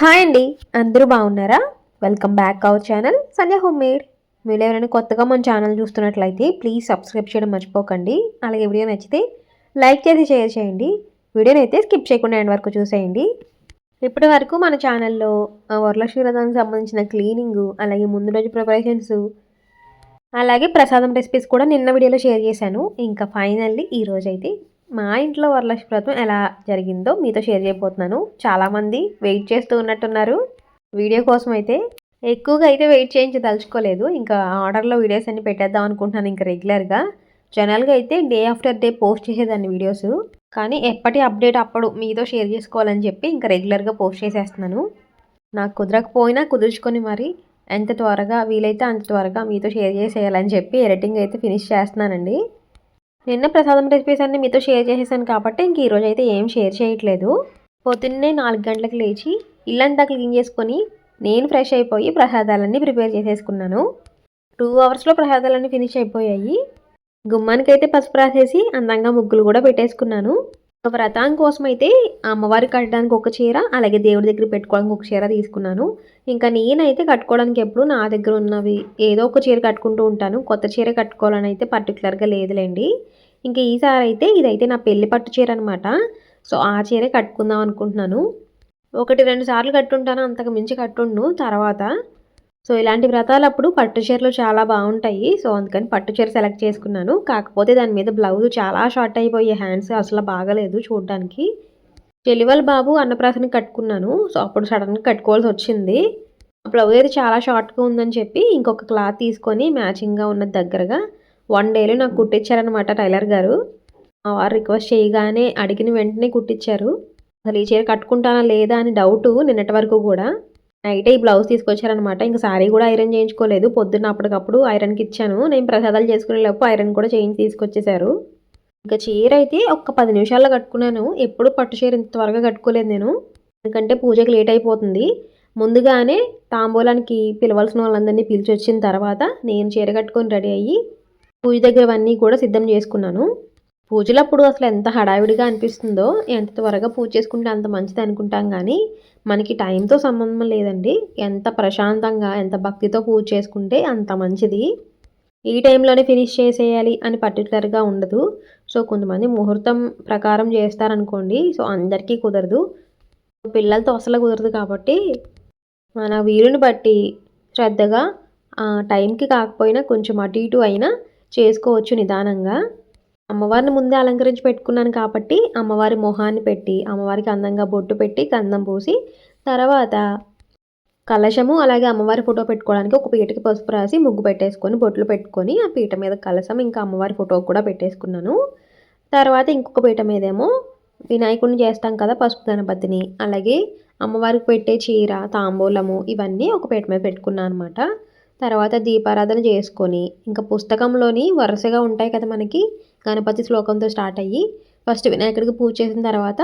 Hi అండి. అందరూ బాగున్నారా? Welcome back our channel Sandhya home made మీరు ఎవరైనా కొత్తగా మన ఛానల్ చూస్తున్నట్లయితే ప్లీజ్ సబ్స్క్రైబ్ చేయడం మర్చిపోకండి. అలాగే వీడియో నచ్చితే లైక్ చేసి షేర్ చేయండి. వీడియోని అయితే స్కిప్ చేయకుండా ఎండ్ వరకు చూసేయండి. ఇప్పటి వరకు మన ఛానల్లో వరలక్ష్మీ వరలక్ష్మి వ్రతానికి సంబంధించిన క్లీనింగ్ అలాగే ముందు రోజు ప్రిపరేషన్స్ అలాగే ప్రసాదం రెసిపీస్ కూడా నిన్న వీడియోలో షేర్ చేశాను. ఇంకా ఫైనల్లీ ఈ రోజు అయితే మా ఇంట్లో వరలక్ష్మి వ్రతం ఎలా జరిగిందో మీతో షేర్ చేయబోతున్నాను. చాలామంది వెయిట్ చేస్తూ ఉన్నట్టున్నారు. వీడియో కోసం అయితే ఎక్కువగా అయితే వెయిట్ చేయించదలుచుకోలేదు. ఇంకా ఆర్డర్లో వీడియోస్ అన్ని పెట్టేద్దాం అనుకుంటున్నాను ఇంకా రెగ్యులర్గా. జనరల్గా అయితే డే ఆఫ్టర్ డే పోస్ట్ చేసేదాన్ని వీడియోస్. కానీ ఎప్పటి అప్డేట్ అప్పుడు మీతో షేర్ చేసుకోవాలని చెప్పి ఇంకా రెగ్యులర్గా పోస్ట్ చేసేస్తున్నాను. నాకు కుదరకపోయినా కుదుర్చుకొని మరి ఎంత త్వరగా వీలైతే అంత త్వరగా మీతో షేర్ చేసేయాలని చెప్పి ఎడిటింగ్ అయితే ఫినిష్ చేస్తున్నానండి. నిన్న ప్రసాదం రెసిపీస్ అన్ని మీతో షేర్ చేసేసాను కాబట్టి ఇంక ఈరోజు అయితే ఏం షేర్ చేయట్లేదు. పొద్దున్నే నాలుగు గంటలకు లేచి ఇల్లంతా క్లీన్ చేసుకొని నేను ఫ్రెష్ అయిపోయి ప్రసాదాలన్నీ ప్రిపేర్ చేసేసుకున్నాను. టూ అవర్స్లో ప్రసాదాలన్నీ ఫినిష్ అయిపోయాయి. గుమ్మానికైతే పసుపు రాసేసి అందంగా ముగ్గులు కూడా పెట్టేసుకున్నాను. వ్రతాం కోసం అయితే అమ్మవారికి కట్టడానికి ఒక చీర అలాగే దేవుడి దగ్గర పెట్టుకోవడానికి ఒక చీర తీసుకున్నాను. ఇంకా నేనైతే కట్టుకోవడానికి ఎప్పుడు నా దగ్గర ఉన్నవి ఏదో ఒక చీర కట్టుకుంటూ ఉంటాను. కొత్త చీర కట్టుకోవాలని అయితే పర్టికులర్గా లేదులేండి. ఇంకా ఈసారి అయితే ఇదైతే నా పెళ్ళి పట్టు చీర అనమాట సో ఆ చీరే కట్టుకుందాం అనుకుంటున్నాను. ఒకటి రెండు సార్లు కట్టుంటాను అంతకు మించి కట్టుండు. తర్వాత సో ఇలాంటి వ్రతాలప్పుడు పట్టు చీరలు చాలా బాగుంటాయి. సో అందుకని పట్టు చీర సెలెక్ట్ చేసుకున్నాను. కాకపోతే దాని మీద బ్లౌజ్ చాలా షార్ట్ అయిపోయి హ్యాండ్స్ అసలు బాగలేదు చూడడానికి. చెలివల్ బాబు అన్నప్రాసన కట్టుకున్నాను. సో అప్పుడు సడన్గా కట్టుకోవాల్సి వచ్చింది. బ్లౌజ్ అయితే చాలా షార్ట్గా ఉందని చెప్పి ఇంకొక క్లాత్ తీసుకొని మ్యాచింగ్గా ఉన్న దగ్గరగా వన్ డేలో నాకు కుట్టించారనమాట టైలర్ గారు. మా వారు రిక్వెస్ట్ చేయగానే అడిగిన వెంటనే కుట్టించారు అసలు ఈ చీర కట్టుకుంటానా లేదా అని డౌట్ నిన్నటి వరకు కూడా. నైటే ఈ బ్లౌజ్ తీసుకొచ్చారనమాట ఇంకా సారీ కూడా ఐరన్ చేయించుకోలేదు. పొద్దున్న అప్పటికప్పుడు ఐరన్కి ఇచ్చాను. నేను ప్రసాదాలు చేసుకునే లోపు ఐరన్ కూడా చేయించి తీసుకొచ్చేసారు ఇంకా చీర అయితే ఒక పది నిమిషాల్లో కట్టుకున్నాను. ఎప్పుడు పట్టు చీర ఇంత త్వరగా కట్టుకోలేదు నేను. ఎందుకంటే పూజకి లేట్ అయిపోతుంది. ముందుగానే తాంబూలానికి పిలవాల్సిన వాళ్ళందరినీ పిలిచి వచ్చిన తర్వాత నేను చీర కట్టుకొని రెడీ అయ్యి పూజ దగ్గరవన్నీ కూడా సిద్ధం చేసుకున్నాను. పూజలప్పుడు అసలు ఎంత హడావిడిగా అనిపిస్తుందో ఎంత త్వరగా పూజ చేసుకుంటే అంత మంచిది అనుకుంటాం కానీ మనకి టైంతో సంబంధం లేదండి. ఎంత ప్రశాంతంగా ఎంత భక్తితో పూజ చేసుకుంటే అంత మంచిది. ఈ టైంలోనే ఫినిష్ చేసేయాలి అని పర్టికులర్గా ఉండదు. సో కొంతమంది ముహూర్తం ప్రకారం చేస్తారనుకోండి సో అందరికీ కుదరదు. పిల్లలతో అసలు కుదరదు కాబట్టి మన వీరుని బట్టి శ్రద్ధగా టైంకి కాకపోయినా కొంచెం అటు ఇటు అయినా చేసుకోవచ్చు నిదానంగా. అమ్మవారిని ముందే అలంకరించి పెట్టుకున్నాను కాబట్టి అమ్మవారి మొహాన్ని పెట్టి అమ్మవారికి అందంగా బొట్టు పెట్టి కందం పూసి తర్వాత కలశము అలాగే అమ్మవారి ఫోటో పెట్టుకోవడానికి ఒక పీటకి పసుపు రాసి ముగ్గు పెట్టేసుకొని బొట్లు పెట్టుకొని ఆ పీట మీద కలశం ఇంకా అమ్మవారి ఫోటో కూడా పెట్టేసుకున్నాను. తర్వాత ఇంకొక పీట మీదేమో వినాయకుడిని చేస్తాం కదా పసుపు గణపతిని. అలాగే అమ్మవారికి పెట్టే చీర తాంబూలము ఇవన్నీ ఒక పీట మీద పెట్టుకున్నాను అనమాట తర్వాత దీపారాధన చేసుకొని ఇంకా పుస్తకంలోని వరుసగా ఉంటాయి కదా మనకి గణపతి శ్లోకంతో స్టార్ట్ అయ్యి ఫస్ట్ వినాయకుడికి పూజ చేసిన తర్వాత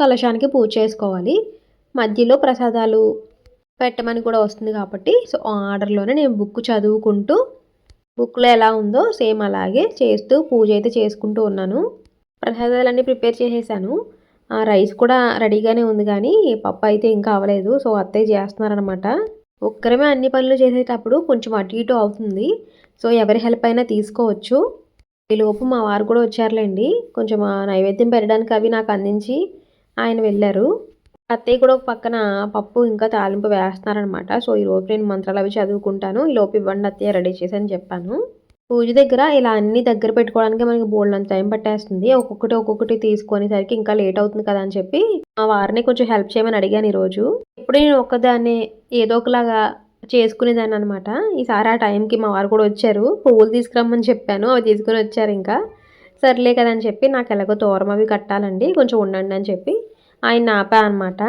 కలశానికి పూజ చేసుకోవాలి. మధ్యలో ప్రసాదాలు పెట్టమని కూడా వస్తుంది కాబట్టి సో ఆ ఆర్డర్లోనే నేను బుక్ చదువుకుంటూ బుక్లో ఎలా ఉందో సేమ్ అలాగే చేస్తూ పూజ అయితే చేసుకుంటూ ఉన్నాను. ప్రసాదాలన్నీ ప్రిపేర్ చేసేసాను. ఆ రైస్ కూడా రెడీగానే ఉంది కానీ పప్పు అయితే ఇంకా అవ్వలేదు. సో అత్తయ్య చేస్తున్నారనమాట ఒక్కరమే అన్ని పనులు చేసేటప్పుడు కొంచెం అటు ఇటు అవుతుంది. సో ఎవరి హెల్ప్ అయినా తీసుకోవచ్చు. ఈలోపు మా వారు కూడా వచ్చారులేండి. కొంచెం ఆ నైవేద్యం పెట్టడానికి అవి నాకు అందించి ఆయన వెళ్ళారు. అత్తయ్య కూడా ఒక పక్కన పప్పు ఇంకా తాలింపు వేస్తున్నారనమాట సో ఈ రోజు నేను మంత్రాలు అవి చదువుకుంటాను. ఈ లోపు ఇవ్వండి అత్తయ్య రెడీ చేసి అని చెప్పాను. పూజ దగ్గర ఇలా అన్ని దగ్గర పెట్టుకోవడానికి మనకి బోల్డ్ అంత టైం పట్టేస్తుంది. ఒక్కొక్కటి ఒక్కొక్కటి తీసుకునేసరికి ఇంకా లేట్ అవుతుంది కదా అని చెప్పి మా వారిని కొంచెం హెల్ప్ చేయమని అడిగాను ఈరోజు. ఇప్పుడు నేను ఒక్కదాన్ని ఏదో ఒకలాగా చేసుకునేదాన్ని అనమాట ఈసారి ఆ టైంకి మా వారు కూడా వచ్చారు. పువ్వులు తీసుకురమ్మని చెప్పాను. అవి తీసుకుని వచ్చారు ఇంకా. సర్లే కదని చెప్పి నాకు ఎలాగో తోరం అవి కట్టాలండి. కొంచెం ఉండండి అని చెప్పి ఆయన ఆపా అనమాట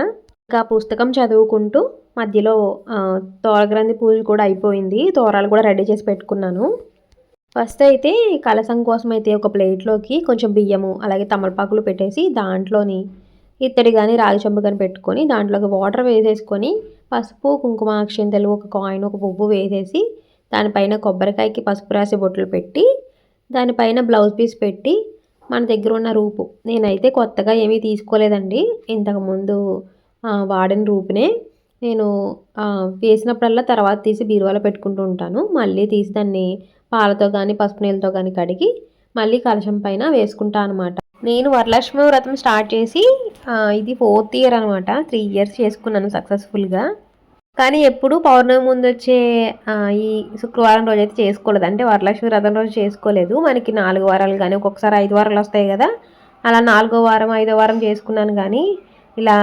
ఇంకా పుస్తకం చదువుకుంటూ మధ్యలో తోరగ్రంథి పూజ కూడా అయిపోయింది. తోరాలు కూడా రెడీ చేసి పెట్టుకున్నాను. ఫస్ట్ అయితే కలసం కోసం అయితే ఒక ప్లేట్లోకి కొంచెం బియ్యము అలాగే తమలపాకులు పెట్టేసి దాంట్లోని ఇత్తడి కానీ రాగి చెంబు కానీ పెట్టుకొని దాంట్లోకి వాటర్ వేసేసుకొని పసుపు కుంకుమ అక్షింతలు ఒక కాయిన్ ఒక పువ్వు వేసేసి దానిపైన కొబ్బరికాయకి పసుపు రాసి బొట్లు పెట్టి దానిపైన బ్లౌజ్ పీస్ పెట్టి మన దగ్గర ఉన్న రూపు. నేనైతే కొత్తగా ఏమీ తీసుకోలేదండి. ఇంతకుముందు వాడిన రూపునే నేను వేసినప్పుడల్లా తర్వాత తీసి బీరువాలో పెట్టుకుంటూ ఉంటాను. మళ్ళీ తీసి దాన్ని పాలతో కానీ పసుపు నీళ్ళతో కానీ కడిగి మళ్ళీ కలశం పైన వేసుకుంటా అనమాట నేను వరలక్ష్మి వ్రతం స్టార్ట్ చేసి ఇది ఫోర్త్ ఇయర్ అనమాట. త్రీ ఇయర్స్ చేసుకున్నాను సక్సెస్ఫుల్గా కానీ ఎప్పుడు పౌర్ణమి ముందు వచ్చే ఈ శుక్రవారం రోజు అయితే చేసుకోలేదు. అంటే వరలక్ష్మి వ్రతం రోజు చేసుకోలేదు. మనకి నాలుగు వారాలు కానీ ఒక్కొక్కసారి ఐదు వారాలు వస్తాయి కదా. అలా నాలుగో వారం ఐదో వారం చేసుకున్నాను కానీ ఇలా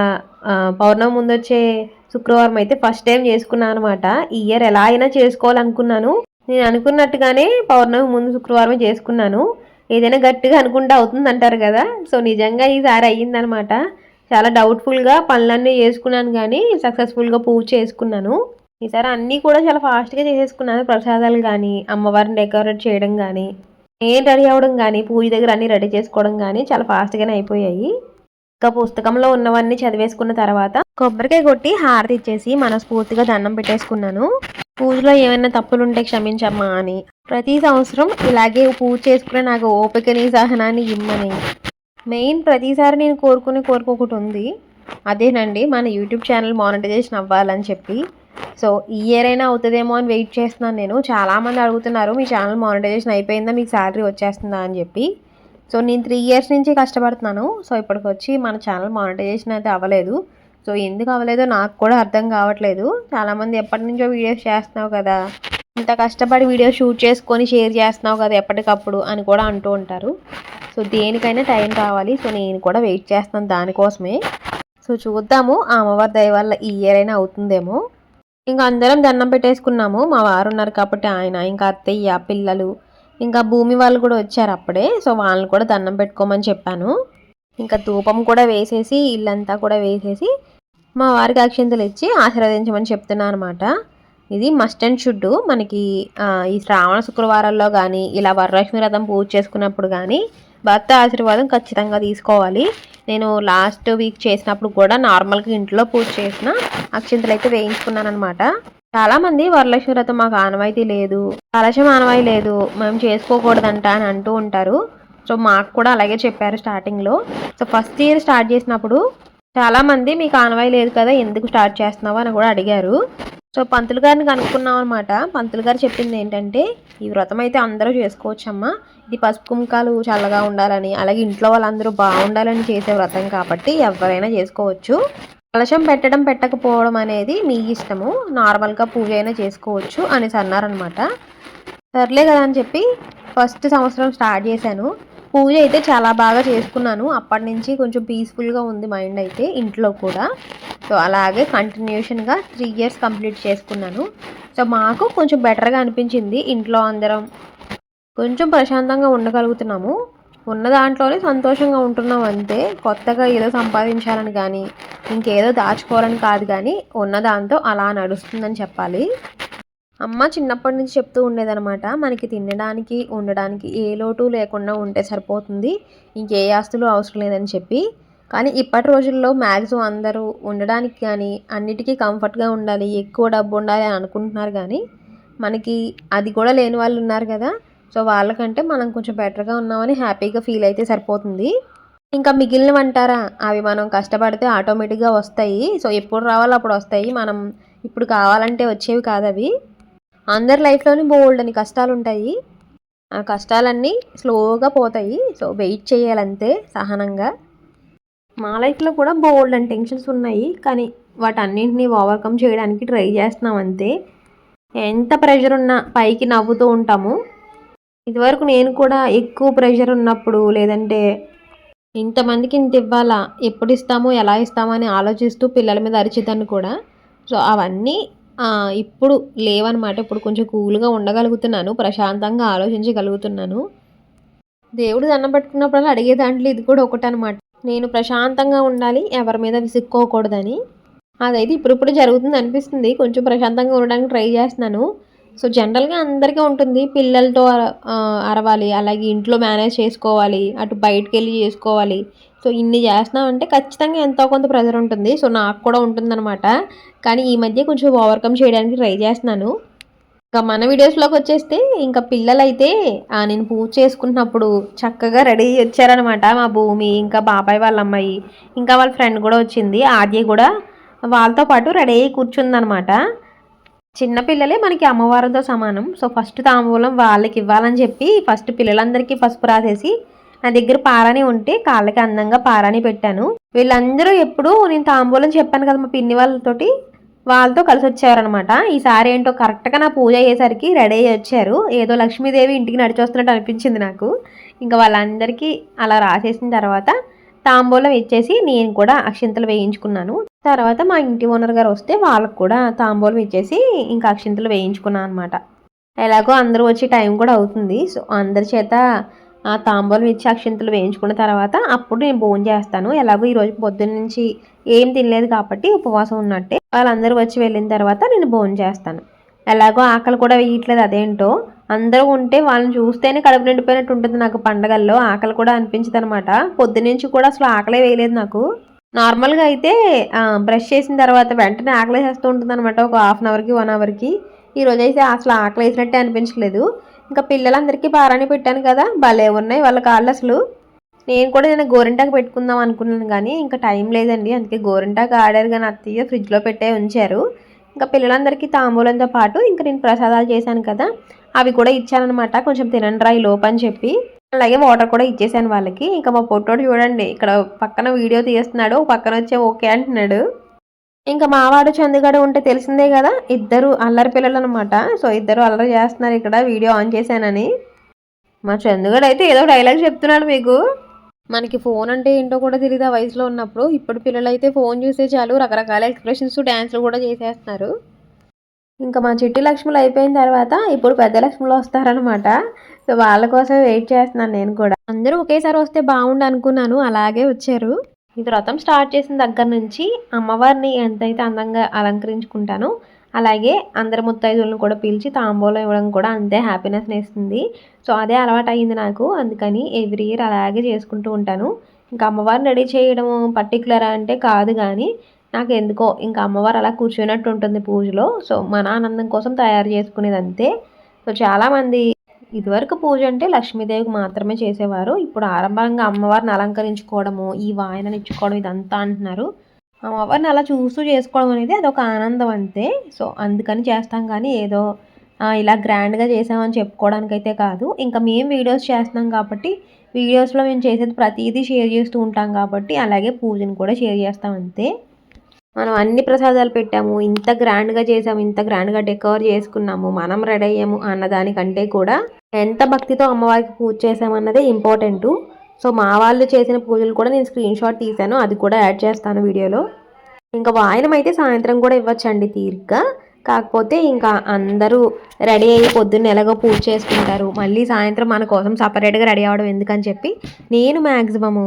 పౌర్ణమి ముందు వచ్చే శుక్రవారం అయితే ఫస్ట్ టైం చేసుకున్నాను అనమాట. ఈ ఇయర్ ఎలా అయినా చేసుకోవాలనుకున్నాను. నేను అనుకున్నట్టుగానే పౌర్ణమి ముందు శుక్రవారం చేసుకున్నాను. ఏదైనా గట్టిగా అనుకుంటే అవుతుంది అంటారు కదా. సో నిజంగా ఈసారి అయ్యిందనమాట. చాలా డౌట్ఫుల్గా పనులన్నీ చేసుకున్నాను కానీ సక్సెస్ఫుల్గా పూజ చేసుకున్నాను. ఈసారి అన్నీ కూడా చాలా ఫాస్ట్గా చేసేసుకున్నాను. ప్రసాదాలు కానీ అమ్మవారిని డెకరేట్ చేయడం కానీ నేను రెడీ అవ్వడం కానీ పూజ దగ్గర అన్నీ రెడీ చేసుకోవడం కానీ చాలా ఫాస్ట్గానే అయిపోయాయి. ఇంకా పుస్తకంలో ఉన్నవన్నీ చదివేసుకున్న తర్వాత కొబ్బరికాయ కొట్టి హారతి ఇచ్చేసి మనస్ఫూర్తిగా దండం పెట్టేసుకున్నాను. పూజలో ఏమైనా తప్పులు ఉంటే క్షమించమ్మా అని. ప్రతి సంవత్సరం ఇలాగే పూజ చేసుకునే నాకు ఓపికని సహనాన్ని ఇమ్మని. మెయిన్ ప్రతిసారి నేను కోరుకునే కోరిక ఒకటి ఉంది. అదేనండి మన యూట్యూబ్ ఛానల్ మానిటైజేషన్ అవ్వాలని చెప్పి. సో ఈ ఇయర్ అయినా అవుతుందేమో అని వెయిట్ చేస్తున్నాను నేను. చాలామంది అడుగుతున్నారు మీ ఛానల్ మానిటైజేషన్ అయిపోయిందా? మీకు శాలరీ వచ్చేస్తుందా? అని చెప్పి. సో నేను త్రీ ఇయర్స్ నుంచి కష్టపడుతున్నాను. సో ఇప్పటికి వచ్చి మన ఛానల్ మానిటైజేషన్ అయితే అవ్వలేదు. సో ఎందుకు అవ్వలేదో నాకు కూడా అర్థం కావట్లేదు. చాలామంది ఎప్పటి నుంచో వీడియోస్ చేస్తున్నావు కదా. ఇంత కష్టపడి వీడియో షూట్ చేసుకొని షేర్ చేస్తున్నావు కదా ఎప్పటికప్పుడు అని కూడా అంటూ ఉంటారు. సో దేనికైనా టైం కావాలి. సో నేను కూడా వెయిట్ చేస్తున్నాను దానికోసమే. సో చూద్దాము ఆ అమ్మవారి దయ వల్ల ఈ ఇయర్ అయినా అవుతుందేమో. ఇంకా అందరం దండం పెట్టేసుకున్నాము. మా వారు ఉన్నారు కాబట్టి ఆయన ఇంకా అత్తయ్య పిల్లలు ఇంకా భూమి వాళ్ళు కూడా వచ్చారు అప్పుడే. సో వాళ్ళని కూడా దండం పెట్టుకోమని చెప్పాను. ఇంకా ధూపం కూడా వేసేసి ఇల్లంతా కూడా వేసేసి మా వారికి అక్షింతలు ఇచ్చి ఆశీర్వదించమని చెప్తున్నాను అనమాట ఇది మస్ట్ అండ్ షుడ్ మనకి ఈ శ్రావణ శుక్రవారాల్లో కానీ ఇలా వరలక్ష్మి వ్రతం పూజ చేసుకున్నప్పుడు కానీ భర్త ఆశీర్వాదం ఖచ్చితంగా తీసుకోవాలి. నేను లాస్ట్ వీక్ చేసినప్పుడు కూడా నార్మల్గా ఇంట్లో పూజ చేసిన అక్షింతలు అయితే వేయించుకున్నాను అనమాట చాలా మంది వరలక్ష్మి వ్రతం మాకు ఆనవాయితీ లేదు కలశం ఆనవాయి లేదు మేము చేసుకోకూడదంట అని అంటూ ఉంటారు. సో మాకు కూడా అలాగే చెప్పారు స్టార్టింగ్లో సో ఫస్ట్ ఇయర్ స్టార్ట్ చేసినప్పుడు చాలా మంది మీకు ఆనవాయి లేదు కదా ఎందుకు స్టార్ట్ చేస్తున్నావు? అని కూడా అడిగారు. సో పంతులు గారిని కనుక్కున్నాం అనమాట పంతులు గారు చెప్పింది ఏంటంటే ఈ వ్రతం అయితే అందరూ చేసుకోవచ్చమ్మా. ఇది పసుపు కుంకాలు చల్లగా ఉండాలని అలాగే ఇంట్లో వాళ్ళందరూ బాగుండాలని చేసే వ్రతం కాబట్టి ఎవరైనా చేసుకోవచ్చు. కలశం పెట్టడం పెట్టకపోవడం అనేది మీ ఇష్టము. నార్మల్గా పూజ అయినా చేసుకోవచ్చు అనేసి అన్నారనమాట సర్లే కదా అని చెప్పి ఫస్ట్ సంవత్సరం స్టార్ట్ చేశాను. పూజ అయితే చాలా బాగా చేసుకున్నాను. అప్పటి నుంచి కొంచెం పీస్ఫుల్గా ఉంది మైండ్ అయితే ఇంట్లో కూడా. సో అలాగే కంటిన్యూషన్గా త్రీ ఇయర్స్ కంప్లీట్ చేసుకున్నాను. సో మాకు కొంచెం బెటర్గా అనిపించింది. ఇంట్లో అందరం కొంచెం ప్రశాంతంగా ఉండగలుగుతున్నాము. ఉన్న దాంట్లోనే సంతోషంగా ఉంటున్నాం అంతే. కొత్తగా ఏదో సంపాదించాలని కానీ ఇంకేదో దాచుకోవాలని కాదు కానీ ఉన్న దాంతో అలా నడుస్తుందని చెప్పాలి. అమ్మ చిన్నప్పటి నుంచి చెప్తూ ఉండేదనమాట మనకి తినడానికి ఉండడానికి ఏ లోటు లేకుండా ఉంటే సరిపోతుంది ఇంకే ఆస్తులు అవసరం లేదని చెప్పి. కానీ ఇప్పటి రోజుల్లో మ్యాక్సిమం అందరూ ఉండడానికి కానీ అన్నిటికీ కంఫర్ట్గా ఉండాలి ఎక్కువ డబ్బు ఉండాలి అని అనుకుంటున్నారు కానీ మనకి అది కూడా లేని వాళ్ళు ఉన్నారు కదా. సో వాళ్ళకంటే మనం కొంచెం బెటర్గా ఉన్నామని హ్యాపీగా ఫీల్ అయితే సరిపోతుంది. ఇంకా మిగిలినవి అంటారా అవి మనం కష్టపడితే ఆటోమేటిక్గా వస్తాయి. సో ఎప్పుడు రావాలో అప్పుడు వస్తాయి. మనం ఇప్పుడు కావాలంటే వచ్చేవి కాదు అవి. అందరి లైఫ్లోని బోల్డ్ అని కష్టాలు ఉంటాయి ఆ కష్టాలన్నీ స్లోగా పోతాయి. సో వెయిట్ చేయాలంతే సహనంగా. మా లైఫ్లో కూడా బోల్డ్ అని టెన్షన్స్ ఉన్నాయి. కానీ వాటన్నింటినీ ఓవర్కమ్ చేయడానికి ట్రై చేస్తున్నాం అంతే ఎంత ప్రెషర్ ఉన్నా పైకి నవ్వుతూ ఉంటాము. ఇదివరకు నేను కూడా ఎక్కువ ప్రెషర్ ఉన్నప్పుడు లేదంటే ఇంతమందికి ఇంత ఇవ్వాలా ఎప్పుడు ఇస్తామో ఎలా ఇస్తామో అని ఆలోచిస్తూ పిల్లల మీద అరిచిదాన్ని కూడా. సో అవన్నీ ఇప్పుడు లేవన్నమాట ఇప్పుడు కొంచెం కూల్గా ఉండగలుగుతున్నాను. ప్రశాంతంగా ఆలోచించగలుగుతున్నాను. దేవుడు దండం పెట్టుకున్నప్పుడు అడిగే దాంట్లో ఇది కూడా ఒకటి అనమాట నేను ప్రశాంతంగా ఉండాలి ఎవరి మీద విసుక్కోకూడదని. అదైతే ఇప్పుడిప్పుడు జరుగుతుంది అనిపిస్తుంది. కొంచెం ప్రశాంతంగా ఉండడానికి ట్రై చేస్తున్నాను. సో జనరల్గా అందరికీ ఉంటుంది. పిల్లలతో అరవాలి. అలాగే ఇంట్లో మేనేజ్ చేసుకోవాలి. అటు బయటకు వెళ్ళి చేసుకోవాలి. సో ఇన్ని చేస్తున్నామంటే ఖచ్చితంగా ఎంతో కొంత ప్రెజర్ ఉంటుంది. సో నాకు కూడా ఉంటుందన్నమాట. కానీ ఈ మధ్య కొంచెం ఓవర్కమ్ చేయడానికి ట్రై చేస్తున్నాను. ఇంకా మన వీడియోస్లోకి వచ్చేస్తే ఇంకా పిల్లలైతే నేను పూజ చేసుకున్నప్పుడు చక్కగా రెడీ వచ్చారనమాట మా భూమి ఇంకా బాబాయ్ వాళ్ళ అమ్మాయి ఇంకా వాళ్ళ ఫ్రెండ్ కూడా వచ్చింది. ఆద్య కూడా వాళ్ళతో పాటు రెడీ అయ్యి కూర్చుందనమాట చిన్నపిల్లలే మనకి అమ్మవారితో సమానం. సో ఫస్ట్ తాంబూలం వాళ్ళకి ఇవ్వాలని చెప్పి ఫస్ట్ పిల్లలందరికీ పసుపు రాసేసి నా దగ్గర పారాని ఉంటే కాళ్ళకి అందంగా పారాని పెట్టాను. వీళ్ళందరూ ఎప్పుడు నేను తాంబూలం చెప్పాను కదా మా పిన్ని వాళ్ళతోటి. వాళ్ళతో కలిసి వచ్చారనమాట ఈసారి ఏంటో కరెక్ట్గా నా పూజ అయ్యేసరికి రెడీ అయ్యి వచ్చారు. ఏదో లక్ష్మీదేవి ఇంటికి నడిచొస్తున్నట్టు అనిపించింది నాకు. ఇంకా వాళ్ళందరికీ అలా రాసేసిన తర్వాత తాంబూలం ఇచ్చేసి నేను కూడా అక్షింతలు వేయించుకున్నాను. తర్వాత మా ఇంటి ఓనర్ గారు వస్తే వాళ్ళకు కూడా తాంబూలం ఇచ్చేసి ఇంకా అక్షింతలు వేయించుకున్నాను అనమాట ఎలాగో అందరూ వచ్చే టైం కూడా అవుతుంది. సో అందరి చేత ఆ తాంబూలం ఇచ్చి అక్షింతలు వేయించుకున్న తర్వాత అప్పుడు నేను భోజనం చేస్తాను. ఎలాగో ఈరోజు పొద్దున్న నుంచి ఏం తినలేదు కాబట్టి ఉపవాసం ఉన్నట్టే వాళ్ళందరూ వచ్చి వెళ్ళిన తర్వాత నేను భోజనం చేస్తాను. ఎలాగో ఆకలి కూడా వేయట్లేదు అదేంటో. అందరూ ఉంటే వాళ్ళని చూస్తేనే కడుపు నిండిపోయినట్టు ఉంటుంది నాకు పండగల్లో. ఆకలి కూడా అనిపించదు అనమాట పొద్దునుంచి కూడా అసలు ఆకలే వేయలేదు నాకు. నార్మల్గా అయితే బ్రష్ చేసిన తర్వాత వెంటనే ఆకలి వేసేస్తూ ఉంటుంది అనమాట ఒక హాఫ్ అన్ అవర్కి వన్ అవర్కి. ఈ రోజు అయితే అసలు ఆకలి వేసినట్టే అనిపించలేదు ఇంకా పిల్లలందరికీ పారాని పెట్టాను కదా భలే ఉన్నాయి వాళ్ళ కాళ్ళు అసలు. నేను కూడా నేను గోరింటాకు పెట్టుకుందాం అనుకున్నాను కానీ ఇంకా టైం లేదండి అందుకే గోరింటాకు ఆడారు కానీ అత్తయ్య ఫ్రిడ్జ్లో పెట్టే ఉంచారు. ఇంకా పిల్లలందరికీ తాంబూలంతో పాటు ఇంకా నేను ప్రసాదాలు చేశాను కదా అవి కూడా ఇచ్చానమాట కొంచెం తినండిరా ఈ లోపు అని చెప్పి. అలాగే వాటర్ కూడా ఇచ్చేసాను వాళ్ళకి ఇంకా మా పొట్టోడు చూడండి ఇక్కడ పక్కన వీడియో తీస్తున్నాడు పక్కన వచ్చే ఓకే అంటున్నాడు. ఇంకా మావాడు చందుగాడు ఉంటే తెలిసిందే కదా ఇద్దరు అల్లరి పిల్లలు అనమాట సో ఇద్దరు అల్లరి చేస్తున్నారు ఇక్కడ వీడియో ఆన్ చేశానని. మా చందుగాడు అయితే ఏదో డైలాగ్ చెప్తున్నాడు మీకు. మనకి ఫోన్ అంటే ఏంటో కూడా తెలియదు ఆ వయసులో ఉన్నప్పుడు. ఇప్పుడు పిల్లలు అయితే ఫోన్ చూసే చాలు రకరకాల ఎక్స్ప్రెషన్స్ డ్యాన్స్లు కూడా చేసేస్తున్నారు. ఇంకా మా చిట్టి లక్ష్ములు అయిపోయిన తర్వాత ఇప్పుడు పెద్ద లక్ష్ములు వస్తారనమాట. సో వాళ్ళ కోసం వెయిట్ చేస్తున్నాను నేను కూడా. అందరూ ఒకేసారి వస్తే బాగుండు అనుకున్నాను అలాగే వచ్చారు. ఇది వ్రతం స్టార్ట్ చేసిన దగ్గర నుంచి అమ్మవారిని ఎంతైతే అందంగా అలంకరించుకుంటానో అలాగే అందరి ముత్తైదులను కూడా పిలిచి తాంబూలం ఇవ్వడం కూడా అంతే హ్యాపీనెస్ని ఇస్తుంది. సో అదే అలవాటు అయింది నాకు. అందుకని ఎవ్రీ ఇయర్ అలాగే చేసుకుంటూ ఉంటాను. ఇంకా అమ్మవారిని రెడీ చేయడం పర్టికులర్ అంటే కాదు కానీ నాకు ఎందుకో ఇంకా అమ్మవారు అలా కూర్చున్నట్టు ఉంటుంది పూజలో. సో మన ఆనందం కోసం తయారు చేసుకునేది అంతే. సో చాలామంది ఇదివరకు పూజ అంటే లక్ష్మీదేవికి మాత్రమే చేసేవారు. ఇప్పుడు ఆరంభంగా అమ్మవారిని అలంకరించుకోవడము ఈ వాయనని ఇచ్చుకోవడం ఇదంతా అంటున్నారు. అమ్మవారిని అలా చూస్తూ చేసుకోవడం అనేది అదొక ఆనందం అంతే. సో అందుకని చేస్తాం కానీ ఏదో ఇలా గ్రాండ్గా చేసామని చెప్పుకోవడానికి అయితే కాదు. ఇంకా మేము వీడియోస్ చేస్తున్నాం కాబట్టి వీడియోస్లో మేము చేసేది ప్రతిదీ షేర్ చేస్తూ ఉంటాం కాబట్టి అలాగే పూజను కూడా షేర్ చేస్తాం అంతే. మనం అన్ని ప్రసాదాలు పెట్టాము ఇంత గ్రాండ్గా చేసాము ఇంత గ్రాండ్గా డెకవర్ చేసుకున్నాము మనం రెడీ అయ్యాము అన్న దానికంటే కూడా ఎంత భక్తితో అమ్మవారికి పూజ చేసామన్నదే ఇంపార్టెంట్. సో మా వాళ్ళు చేసిన పూజలు కూడా నేను స్క్రీన్ షాట్ తీశాను అది కూడా యాడ్ చేస్తాను వీడియోలో. ఇంకా వాయనం అయితే సాయంత్రం కూడా ఇవ్వచ్చండి తీరిగ్గా. కాకపోతే ఇంకా అందరూ రెడీ అయ్యి పొద్దున్న ఎలాగో పూజ చేసుకుంటారు మళ్ళీ సాయంత్రం మన కోసం సపరేట్గా రెడీ అవ్వడం ఎందుకని చెప్పి నేను మ్యాక్సిమము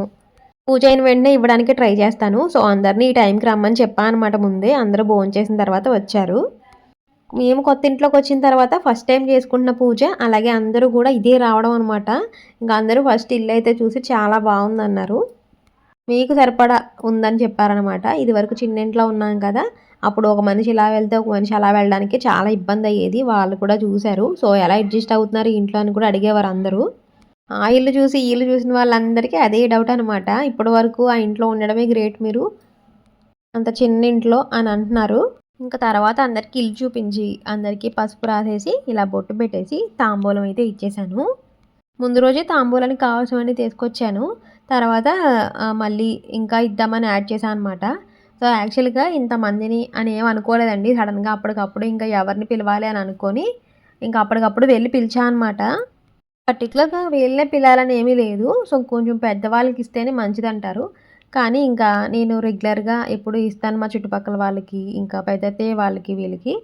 పూజ అయిన వెంటనే ఇవ్వడానికి ట్రై చేస్తాను. సో అందరినీ ఈ టైంకి రమ్మని చెప్పానమాట అనమాట ముందే. అందరూ భోజనం చేసిన తర్వాత వచ్చారు. మేము కొత్త ఇంట్లోకి వచ్చిన తర్వాత ఫస్ట్ టైం చేసుకుంటున్న పూజ. అలాగే అందరూ కూడా ఇదే రావడం అనమాట ఇంకా అందరూ ఫస్ట్ ఇల్లు అయితే చూసి చాలా బాగుందన్నారు. మీకు సరిపడా ఉందని చెప్పారనమాట ఇది వరకు చిన్నింట్లో ఉన్నాం కదా. అప్పుడు ఒక మనిషి ఇలా వెళ్తే ఒక మనిషి అలా వెళ్ళడానికి చాలా ఇబ్బంది అయ్యేది. వాళ్ళు కూడా చూశారు. సో ఎలా అడ్జస్ట్ అవుతున్నారు ఇంట్లో అని కూడా అడిగేవారు అందరూ. ఆ ఇల్లు చూసి ఈ ఇల్లు చూసిన వాళ్ళందరికీ అదే డౌట్ అనమాట ఇప్పటి వరకు ఆ ఇంట్లో ఉండడమే గ్రేట్ మీరు. అంత చిన్న ఇంట్లో అని అంటున్నారు. ఇంకా తర్వాత అందరికీ ఇల్లు చూపించి అందరికీ పసుపు రాసేసి ఇలా బొట్టు పెట్టేసి తాంబూలం అయితే ఇచ్చేసాను. ముందు రోజే తాంబూలానికి కావాల్సినవన్నీ తీసుకొచ్చాను. తర్వాత మళ్ళీ ఇంకా ఇద్దామని యాడ్ చేశాను అనమాట సో యాక్చువల్గా ఇంతమందిని అని ఏం అనుకోలేదండి. సడన్గా అప్పటికప్పుడు ఇంకా ఎవరిని పిలవాలి అని అనుకొని ఇంకా అప్పటికప్పుడు వెళ్ళి పిలిచా అనమాట పర్టికులర్గా వీళ్ళనే పిల్లలని ఏమీ లేదు. సో కొంచెం పెద్దవాళ్ళకి ఇస్తేనే మంచిది అంటారు కానీ ఇంకా నేను రెగ్యులర్గా ఎప్పుడు ఇస్తాను మా చుట్టుపక్కల వాళ్ళకి ఇంకా పెద్దతే వాళ్ళకి వీళ్ళకి.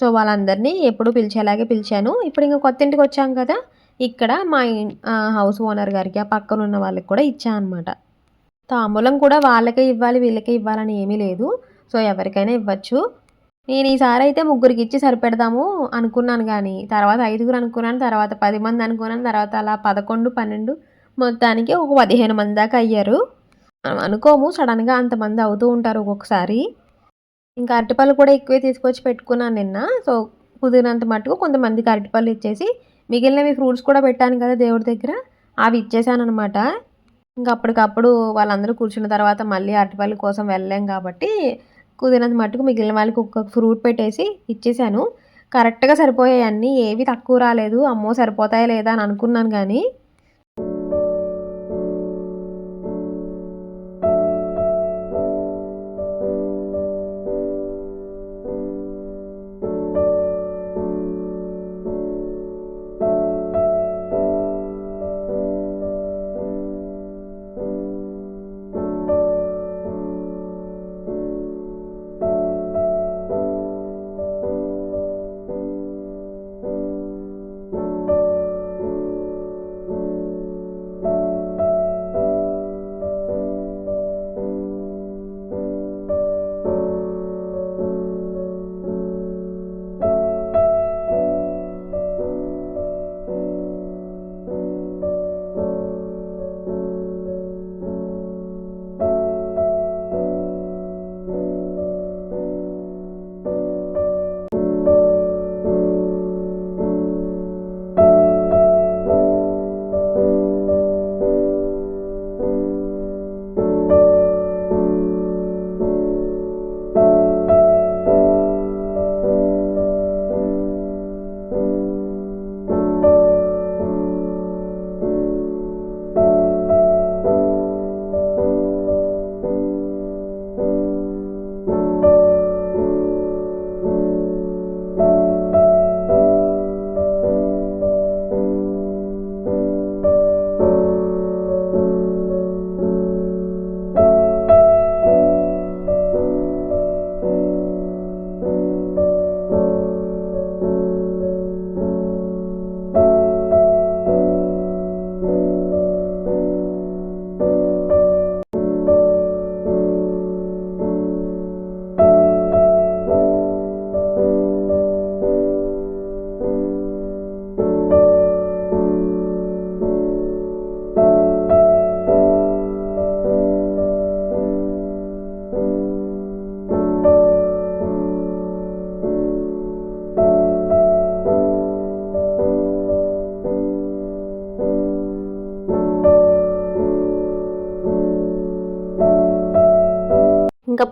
సో వాళ్ళందరినీ ఎప్పుడు పిలిచేలాగే పిలిచాను. ఇప్పుడు ఇంకా కొత్త ఇంటికి వచ్చాం కదా ఇక్కడ మా హౌస్ ఓనర్ గారికి ఆ పక్కన ఉన్న వాళ్ళకి కూడా ఇచ్చా అనమాట తాంబూలం కూడా వాళ్ళకే ఇవ్వాలి వీళ్ళకే ఇవ్వాలని ఏమీ లేదు. సో ఎవరికైనా ఇవ్వచ్చు. నేను ఈసారి అయితే ముగ్గురికి ఇచ్చి సరిపెడదాము అనుకున్నాను కానీ తర్వాత ఐదుగురు అనుకున్నాను తర్వాత పది మంది అనుకున్నాను తర్వాత అలా పదకొండు పన్నెండు మొత్తానికి ఒక పదిహేను మంది దాకా అయ్యారు. అనుకోము సడన్గా అంతమంది అవుతూ ఉంటారు ఒక్కొక్కసారి. ఇంకా అరటిపళ్ళు కూడా ఎక్కువే తీసుకొచ్చి పెట్టుకున్నాను నిన్న. సో కుదిరినంత మటుకు కొంతమందికి అరటిపళ్ళు ఇచ్చేసి మిగిలినవి ఫ్రూట్స్ కూడా పెట్టాను కదా దేవుడి దగ్గర అవి ఇచ్చేసాను అనమాట ఇంకా అప్పటికప్పుడు వాళ్ళందరూ కూర్చున్న తర్వాత మళ్ళీ అరటిపల్లి కోసం వెళ్ళలేం కాబట్టి కుదిరినంత మట్టుకు మిగిలిన వాళ్ళకి ఒక్క ఫ్రూట్ పెట్టేసి ఇచ్చేసాను. కరెక్ట్గా సరిపోయాయి అన్నీ. ఏవి తక్కువ రాలేదు. అమ్మో సరిపోతాయా లేదా అని అనుకున్నాను కానీ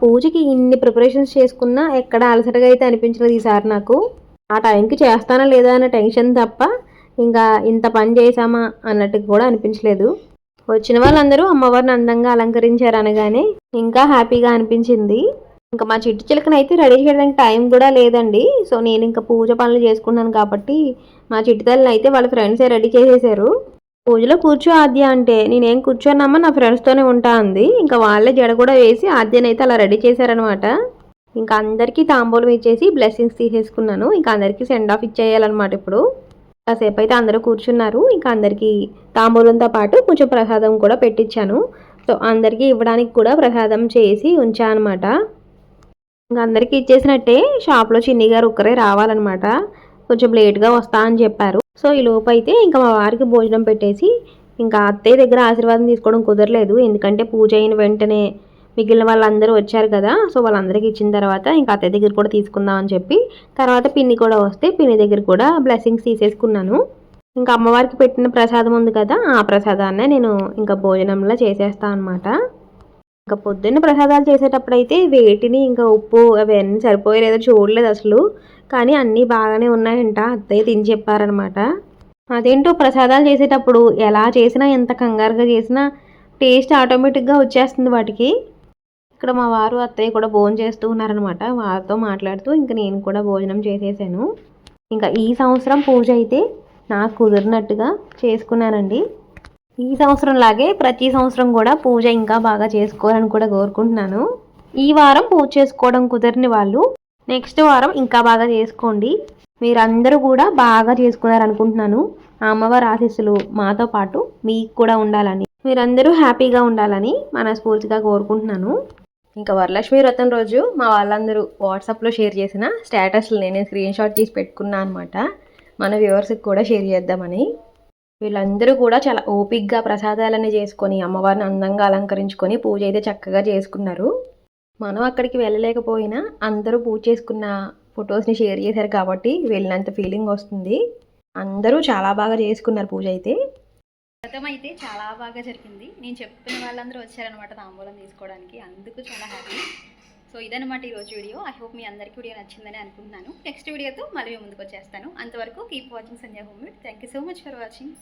పూజకి ఇన్ని ప్రిపరేషన్స్ చేసుకున్నా ఎక్కడ అలసటగా అయితే అనిపించలేదు ఈసారి నాకు. ఆ టైంకి చేస్తానా లేదా అనే టెన్షన్ తప్ప ఇంకా ఇంత పని చేసామా అన్నట్టు కూడా అనిపించలేదు. వచ్చిన వాళ్ళందరూ అమ్మవారిని అందంగా అలంకరించారు అనగానే ఇంకా హ్యాపీగా అనిపించింది. ఇంకా మా చిట్టు చిలకని అయితే రెడీ చేయడానికి టైం కూడా లేదండి. సో నేను ఇంకా పూజ పనులు చేసుకున్నాను కాబట్టి మా చిట్టు తల్లిని అయితే వాళ్ళ ఫ్రెండ్సే రెడీ చేసేసారు. పూజలో కూర్చో ఆద్య అంటే నేనేం కూర్చోనమ్మా నా ఫ్రెండ్స్తోనే ఉంటా అంది. ఇంకా వాళ్ళే జడ కూడా వేసి ఆద్యనైతే అలా రెడీ చేశారనమాట. ఇంకా అందరికీ తాంబూలం ఇచ్చేసి బ్లెస్సింగ్స్ తీసేసుకున్నాను. ఇంకా అందరికీ సెండ్ ఆఫ్ ఇచ్చేయాలన్నమాట ఇప్పుడు. కాసేపు అయితే అందరూ కూర్చున్నారు. ఇంకా అందరికీ తాంబూలంతో పాటు కొంచెం ప్రసాదం కూడా పెట్టించాను సో అందరికీ ఇవ్వడానికి కూడా ప్రసాదం చేసి ఉంచా అనమాట ఇంకా అందరికీ ఇచ్చేసినట్టే షాప్లో చిన్ని గారు ఒక్కరే రావాలన్నమాట. కొంచెం లేట్గా వస్తా అని చెప్పారు. సో ఈ లోపు అయితే ఇంకా మా వారికి భోజనం పెట్టేసి ఇంకా అత్తయ్య దగ్గర ఆశీర్వాదం తీసుకోవడం కుదరలేదు. ఎందుకంటే పూజ అయిన వెంటనే మిగిలిన వాళ్ళందరూ వచ్చారు కదా సో వాళ్ళందరికీ ఇచ్చిన తర్వాత ఇంకా అత్తయ్య దగ్గర కూడా తీసుకుందాం అని చెప్పి తర్వాత పిన్ని కూడా వస్తే పిన్ని దగ్గర కూడా బ్లెస్సింగ్స్ తీసేసుకున్నాను. ఇంకా అమ్మవారికి పెట్టిన ప్రసాదం ఉంది కదా ఆ ప్రసాదాన్నే నేను ఇంకా భోజనంలో చేసేస్తాను అనమాట ఇంకా పొద్దున్న ప్రసాదాలు చేసేటప్పుడు అయితే వేటిని ఇంకా ఉప్పు అవన్నీ సరిపోయలేదో చూడలేదు అసలు. కానీ అన్నీ బాగానే ఉన్నాయంట. అత్తయ్య తిని చెప్పారనమాట. అదేంటో ప్రసాదాలు చేసేటప్పుడు ఎలా చేసినా ఎంత కంగారుగా చేసినా టేస్ట్ ఆటోమేటిక్గా వచ్చేస్తుంది వాటికి. ఇక్కడ మా వారు అత్తయ్య కూడా భోజనం చేస్తూ ఉన్నారనమాట. వారితో మాట్లాడుతూ ఇంకా నేను కూడా భోజనం చేసేసాను. ఇంకా ఈ సంవత్సరం పూజ అయితే నాకు కుదిరినట్టుగా చేసుకున్నానండి. ఈ సంవత్సరం లాగే ప్రతి సంవత్సరం కూడా పూజ ఇంకా బాగా చేసుకోవాలని కూడా కోరుకుంటున్నాను. ఈ వారం పూజ చేసుకోవడం కుదిరిన వాళ్ళు నెక్స్ట్ వారం ఇంకా బాగా చేసుకోండి. మీరందరూ కూడా బాగా చేసుకున్నారు అనుకుంటున్నాను ఆ అమ్మవారి ఆశీస్సులు మాతో పాటు మీకు కూడా ఉండాలని. మీరందరూ హ్యాపీగా ఉండాలని మనస్ఫూర్తిగా కోరుకుంటున్నాను. ఇంకా వరలక్ష్మి వ్రతం రోజు మా వాళ్ళందరూ వాట్సాప్లో షేర్ చేసిన స్టేటస్లు నేను స్క్రీన్ షాట్ తీసి పెట్టుకున్నాను అనమాట మన వ్యూవర్స్కి కూడా షేర్ చేద్దామని. వీళ్ళందరూ కూడా చాలా ఓపిక్గా ప్రసాదాలన్నీ చేసుకొని అమ్మవారిని అందంగా అలంకరించుకొని పూజ అయితే చక్కగా చేసుకున్నారు. మనం అక్కడికి వెళ్ళలేకపోయినా అందరూ పూజ చేసుకున్న ఫొటోస్ని షేర్ చేశారు కాబట్టి వెళ్ళినంత ఫీలింగ్ వస్తుంది. అందరూ చాలా బాగా చేసుకున్నారు పూజ అయితే. వ్రతం అయితే చాలా బాగా జరిగింది. నేను చెప్పిన వాళ్ళందరూ వచ్చారనమాట తాంబూలం తీసుకోవడానికి. అందుకు చాలా హ్యాపీ సో ఇదనమాట ఈరోజు వీడియో. ఐ హోప్ మీ అందరికీ వీడియో నచ్చిందని అనుకుంటున్నాను. నెక్స్ట్ వీడియోతో మళ్ళీ ముందుకు వచ్చేస్తాను. అంతవరకు keep watching Sandhya home thank you so much for watching